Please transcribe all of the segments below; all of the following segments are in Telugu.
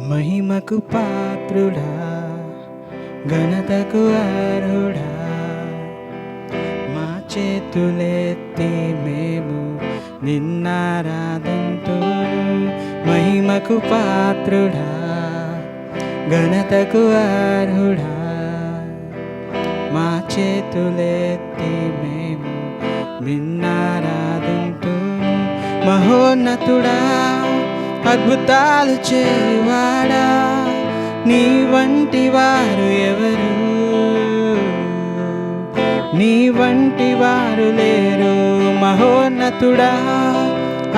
మహిమకు పాత్రుడా ఘనతకు అర్హుడా. మా చేతులెత్తి మేము నిన్నారాధంతో మహిమకు పాత్రుడా ఘనతకు అర్హుడా. మా చేతులెత్తి మేము నిన్నారాధంతో మహోన్నతుడా. అద్భుతాలు చేవాడా నీ వంటి వారు ఎవరు? నీ వంటి వారు లేరు. మహోన్నతుడా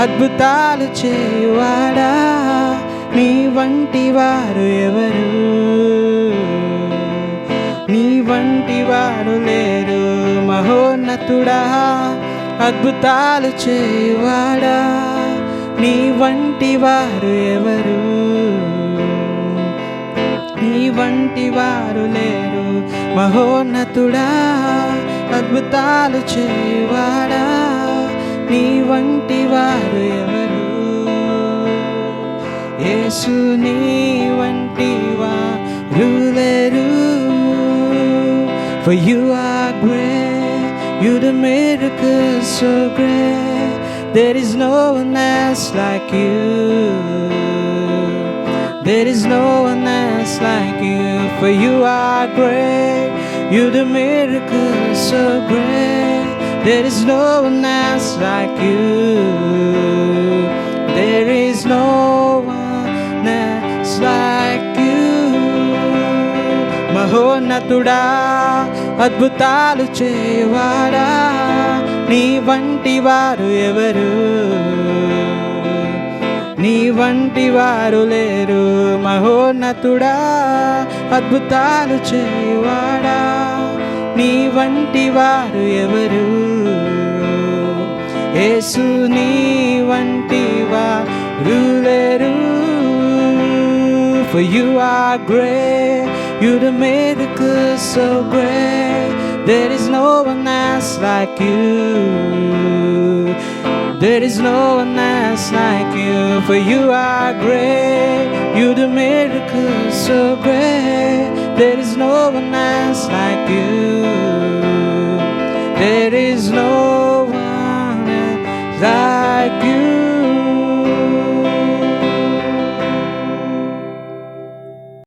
అద్భుతాలు చేయవాడా? నీ వంటి వారు ఎవరు? నీ వంటి వారు లేరు. మహోన్నతుడా అద్భుతాలు చేయవాడా? వంటి వారు ఎవరు? నీ వంటి వారు లేరు. మహోన్నతుడా అద్భుతాలు చేయవాడా? నీ వంటి వారు ఎవరు? యేసు నీ వంటి వారు లేరు. For you are great, you're the miracle so great. There is no one else like you. There is no one else like you, for you are great. You the miracle so great. There is no one else like you. There is no one else like you. మహోన్నతుడా అద్భుతాలు చేయవాడా నీ వంటి వారు ఎవరు? నీ వంటి వారు లేరు. మహోన్నతుడా అద్భుతాలు చేయవాడా? నీ వంటి వారు ఎవరు? యేసు నీ వంటి వారు లేరు. For you are great, you the miracle so great. There is no one else like you. There is no one else like you, for you are great. You do miracles so great. There is no one else like you. There is no one else like you.